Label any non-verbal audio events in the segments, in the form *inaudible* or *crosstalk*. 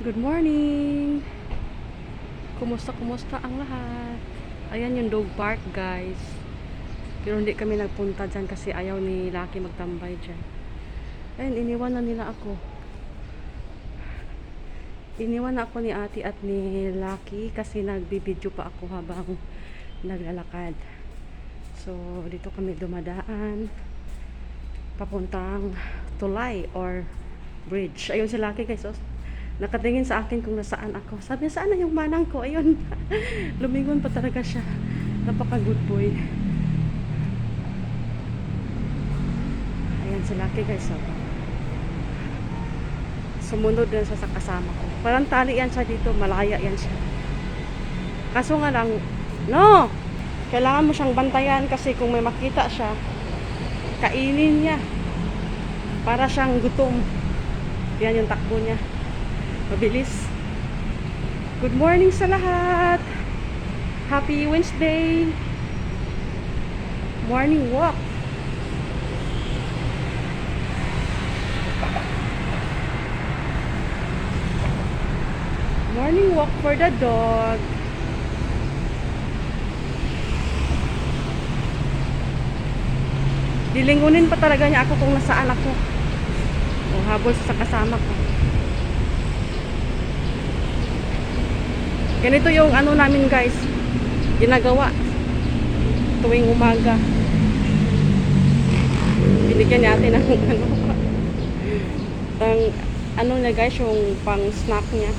Good morning! Kumusta, kumusta ang lahat? Ayan yung dog park, guys. Pero hindi kami nagpunta dyan kasi ayaw ni Lucky magtambay dyan. Ayun, iniwan na nila ako. Iniwan na ako ni ate at ni Lucky kasi nagbibideo pa ako habang *laughs* naglalakad. So, dito kami dumadaan. Papuntang tulay or bridge. Ayun si Lucky guys. Oh. Nakatingin sa akin kung nasaan ako. Sabi niya, saan na yung manang ko? Ayun. *laughs* Lumingon pa talaga siya. Napaka good boy. Ayan si Lucky guys. Oh. Sumunod din siya sa kasama ko. Parang tali yan siya dito. Malaya yan siya. Kaso nga lang, no! Kailangan mo siyang bantayan kasi kung may makita siya, kainin niya. Para siyang gutom. Yan yung takbo niya. Mabilis. Good morning sa lahat. Happy Wednesday. Morning walk. Morning walk for the dog. Dilingunin pa talaga niya ako kung nasaan ako. O habol sa kasama ko. Ganito yung ano namin guys. Ginagawa. Tuwing umaga. Binigyan natin ng *laughs* ano. Ang ano niya guys, yung pang snack niya.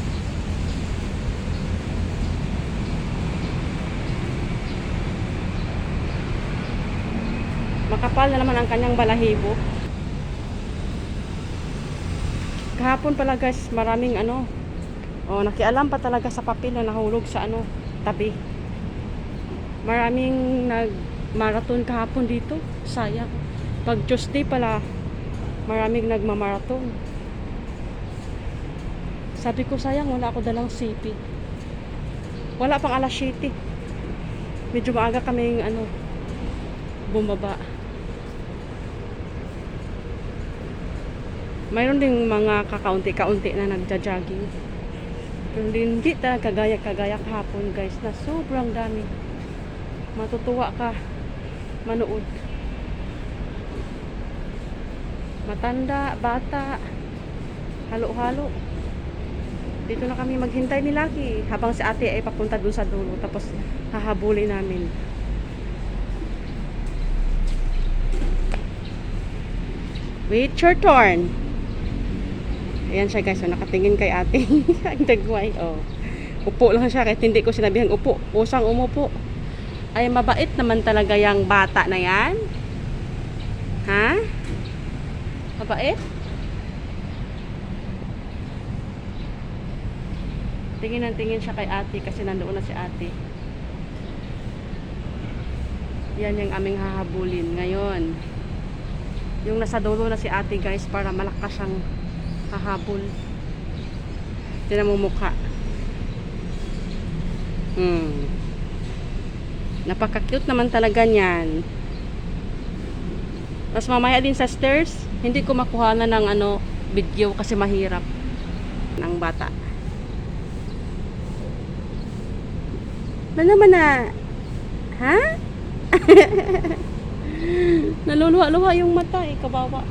Makapal na naman ang kanyang balahibo. Kahapon pala guys, maraming ano, oh, nakialam pa talaga sa papel na nahulog sa ano, tabi. Maraming nag-marathon kahapon dito. Sayang. Pag Tuesday pala, maraming nagmamarathon. Sabi ko, sayang, wala ako dalang CP. Wala pang alas 7. Medyo maaga kaming ano, bumaba. Mayroon ding mga kakaunti-kaunti na nagja-jogging. Hindi talaga kagaya-kagaya kahapon guys na sobrang dami. Matutuwa ka manood. Matanda, bata, halo-halo. Dito na kami maghintay ni Lucky habang si ate ay papunta dun sa dulo tapos hahabulin namin. Wait your turn. Ayan siya guys, so nakatingin kay ate. *laughs* Ang dagway, oh. Upo lang siya kahit hindi ko sinabihan upo. Usang umupo. Ay mabait naman talaga yung bata na yan. Ha? Mabait? Tingin ng tingin siya kay ate kasi nandoon na si ate. Yan yung aming hahabulin ngayon. Yung nasa dulo na si ate guys para malakas siyang hahabol. Tinan mo mukha. Hmm. Napaka-cute naman talaga niyan. Tapos mamaya din sa stairs, hindi ko makuha na ng ano, video kasi mahirap ng bata. Na naman na. Ha? *laughs* Naluluha-luha yung mata eh, kabawa.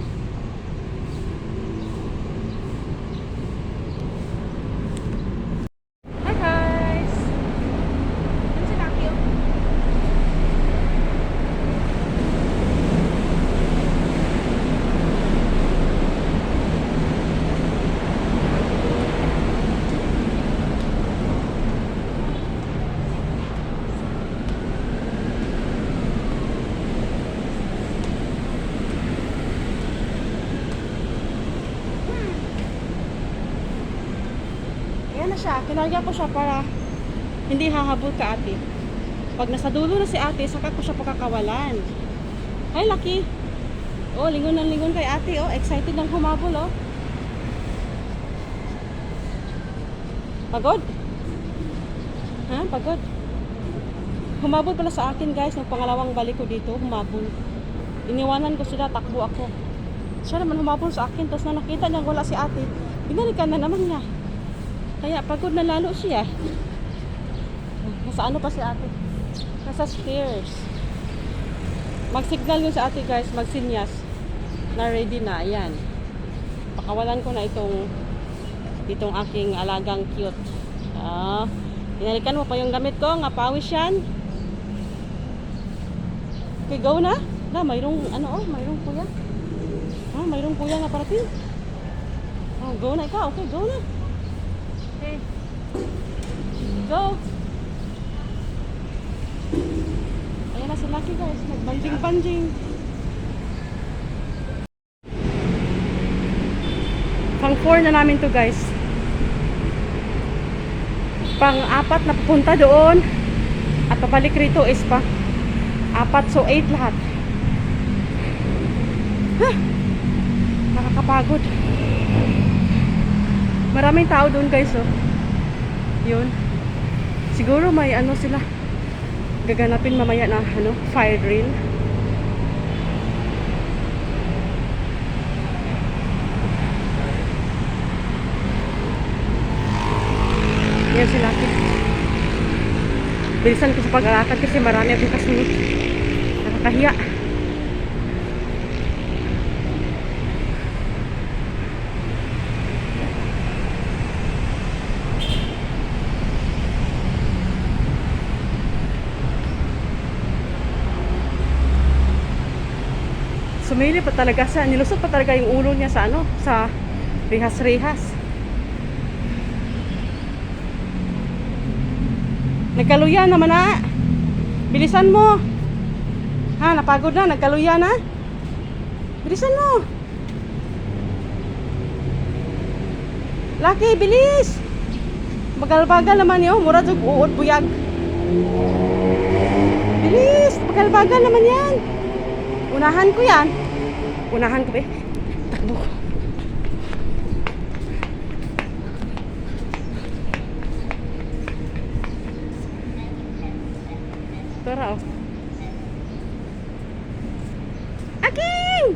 Hi guys! Ano si Takio? Ayan na siya. Kinarga ko siya para hindi hahabol ka ate. Pag nasa dulo na si ate, saka ko siya pakakawalan. Hi, Lucky. Oh, lingon ng lingon kay ate. Oh, excited lang humabol, oh. Pagod? Ha? Pagod? Humabol pala sa akin, guys. Nung pangalawang balik ko dito, humabol. Iniwanan ko sila, takbo ako. Siya naman humabol sa akin, tapos na nakita niya wala si ate, binalikan na naman niya. Kaya pagod na lalo siya. Nasa ano pa si ate? Nasa stairs. Mag-signal yun sa ate guys, magsinyas na ready na. Ayan. Pakawalan ko na itong itong aking alagang cute. Ah, pinalikan mo pa yung gamit ko, nga pawis yan. Okay, go na. Na, mayroong ano oh, mayroong kuya. Ah, mayroong kuya nga parating. Oh, go na ikaw. Okay, go na. Okay. Go. Ayan na si Lucky guys. Nagbanjing-banjing. Pang 4 na namin to guys. Pang apat na pupunta doon. At pabalik rito is pa. Apat so 8 lahat. Huh. Nakakapagod. Maraming tao doon guys oh. Yun. Siguro may ano sila. Gaganapin mamaya na ano, fire drill. Yan si Lucky. Bilisan ko sa pag-alakad kasi marami akong kasunod. Nakakahiya. Sumili pa talaga siya. Nilusot pa talaga yung ulo niya sa ano, sa rihas-rihas. Nagkaluya naman na. Bilisan mo. Ha, napagod na. Nagkaluya na. Bilisan mo. Laki, bilis. Bagal-bagal naman yun. Murad yung uod buyag. Bilis. Bagal-bagal naman yan. Unahan ko yan. Unahan ko, be. Takbo ko. Tara, oh. Aking!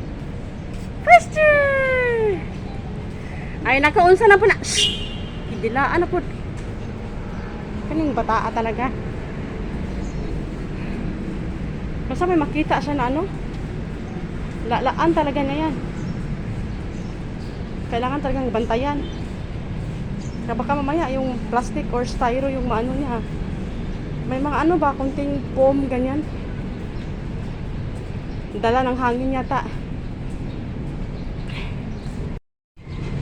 Faster! Ay, nakaunsa na po na. Shh! Idilaan na po. Kaning bataa talaga. Basta may makita siya na ano. Lalaan talaga niya yan. Kailangan talagang bantayan. Kaya baka mamaya yung plastic or styro yung maano niya. May mga ano ba, kunting foam, ganyan. Dala ng hangin yata.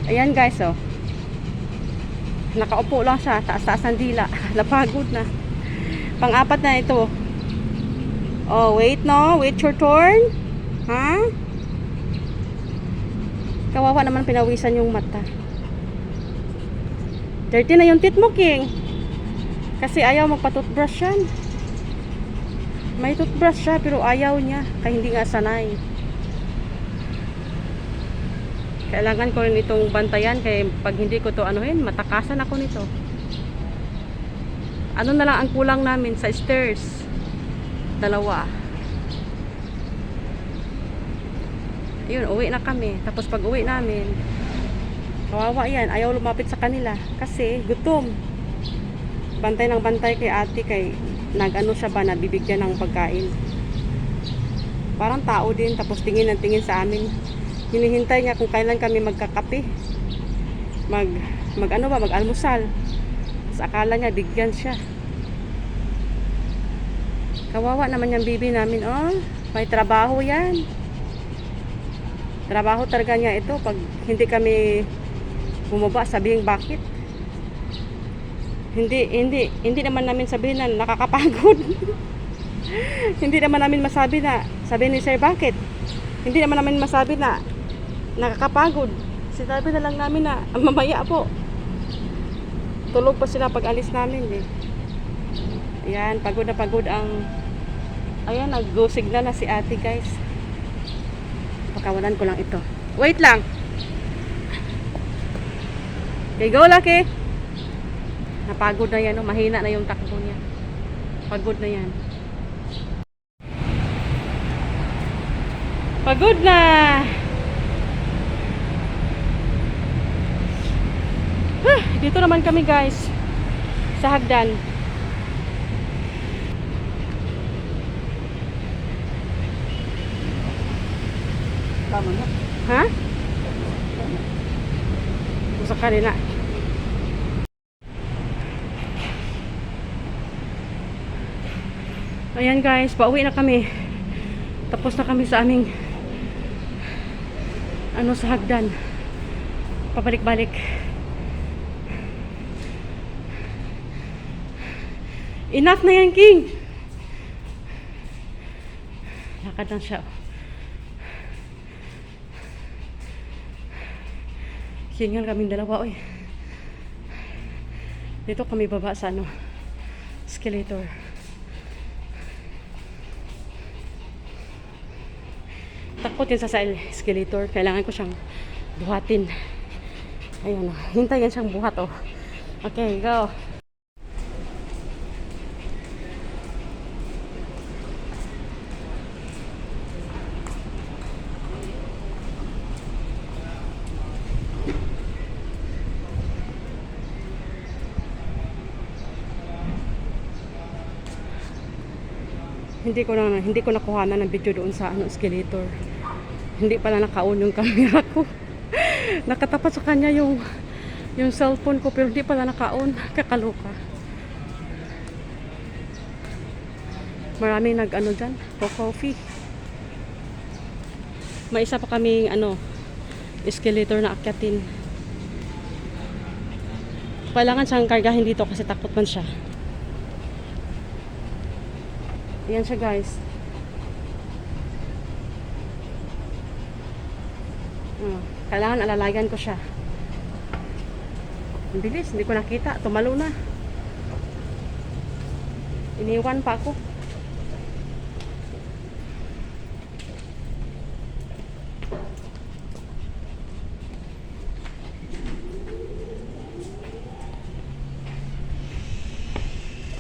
Ayan guys, oh. Nakaupo lang siya, taas-taas ng dila. *laughs* Napagod na. Pang-apat na ito. Oh, wait no. Wait your turn. Ha? Kawawa naman pinawisan yung mata. Dirty na yung tit mo, King. Kasi ayaw magpa-toothbrush yan. May toothbrush siya pero ayaw niya. Kaya hindi nga sanay. Kailangan ko rin itong bantayan kaya pag hindi ko to anuhin, matakasan ako nito. Ano na lang ang kulang namin sa stairs? Dalawa. Yun, uwi na kami. Tapos pag uwi namin, kawawa yan. Ayaw lumapit sa kanila. Kasi gutom. Bantay ng bantay kay ate kay nag-ano siya ba, nabibigyan ng pagkain. Parang tao din. Tapos tingin ng tingin sa amin. Hinihintay niya kung kailan kami magkakape. Mag, mag ano ba, mag-almusal. Tapos akala niya bigyan siya. Kawawa naman yung bibi namin. Oh, may trabaho yan. Trabaho talaga niya ito. Pag hindi kami bumaba, sabihin bakit. Hindi, hindi, hindi naman namin sabihin na nakakapagod. *laughs* hindi naman namin masabi na, sabihin ni sir bakit. Hindi naman namin masabi na nakakapagod. Sinabi na lang namin na "Ah, mamaya po. Tulog pa sila pag alis namin eh. Ayan, pagod na pagod ang Ayan, nag-go signal na si ate guys. Pakawalan ko lang ito. Wait lang. Okay, go Lucky. Napagod na yan, oh. mahina na yung takbo niya. Pagod na yan. Pagod na! Huh, Dito naman kami guys. Sa hagdan. Tama na. Ha? Sa kanila. Ayan guys, pauwi na kami. Tapos na kami sa aming ano sa hagdan. Pabalik-balik. Enough na yan, King! Lakad lang siya. Hingal kaming dalawa, oy. Dito kami baba sa ano, escalator. Takot yun sa sa escalator. Kailangan ko siyang buhatin. Ayun, oh. hintayin siyang buhat, oh. Okay, go. Hindi ko na hindi ko nakuha ng video doon sa ano escalator. Hindi pala naka-on yung *laughs* camera ko. Nakatapat sa kanya yung yung cellphone ko pero hindi pala naka-on. Kakaloka. Maraming nag ano dyan, po coffee. May isa pa kaming ano escalator na akyatin. Kailangan siyang kargahin dito kasi takot man siya. Ayan siya guys. Ah, kailangan alalayan ko siya. Ang bilis, hindi ko nakita. Tumalo na. Iniwan pa ako.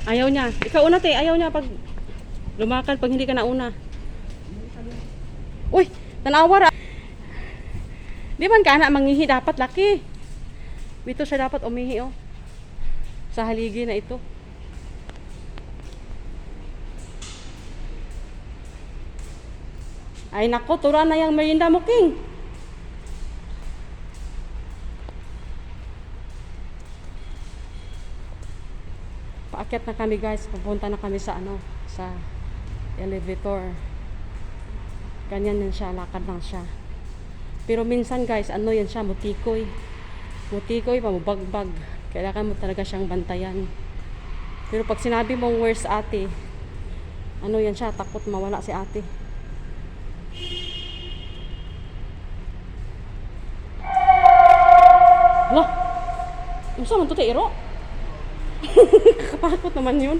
Ayaw niya. Ikaw una, te. Ayaw niya pag lumakad pag hindi ka nauna. Uy, tanawar ah. Di man ka na mangihi dapat laki. Dito siya dapat umihi oh. Sa haligi na ito. Ay nako, tura na yung merinda mo, King. Paakyat na kami guys, pupunta na kami sa ano, sa elevator. Ganyan yan siya, lakad lang siya. Pero minsan guys, ano yan siya, mutikoy. Mutikoy, pamubagbag. Kailangan mo talaga siyang bantayan. Pero pag sinabi mong where's ate, ano yan siya, takot mawala si ate. Wah! Ano sa man to, Iro? *laughs* Kakapakot naman yun.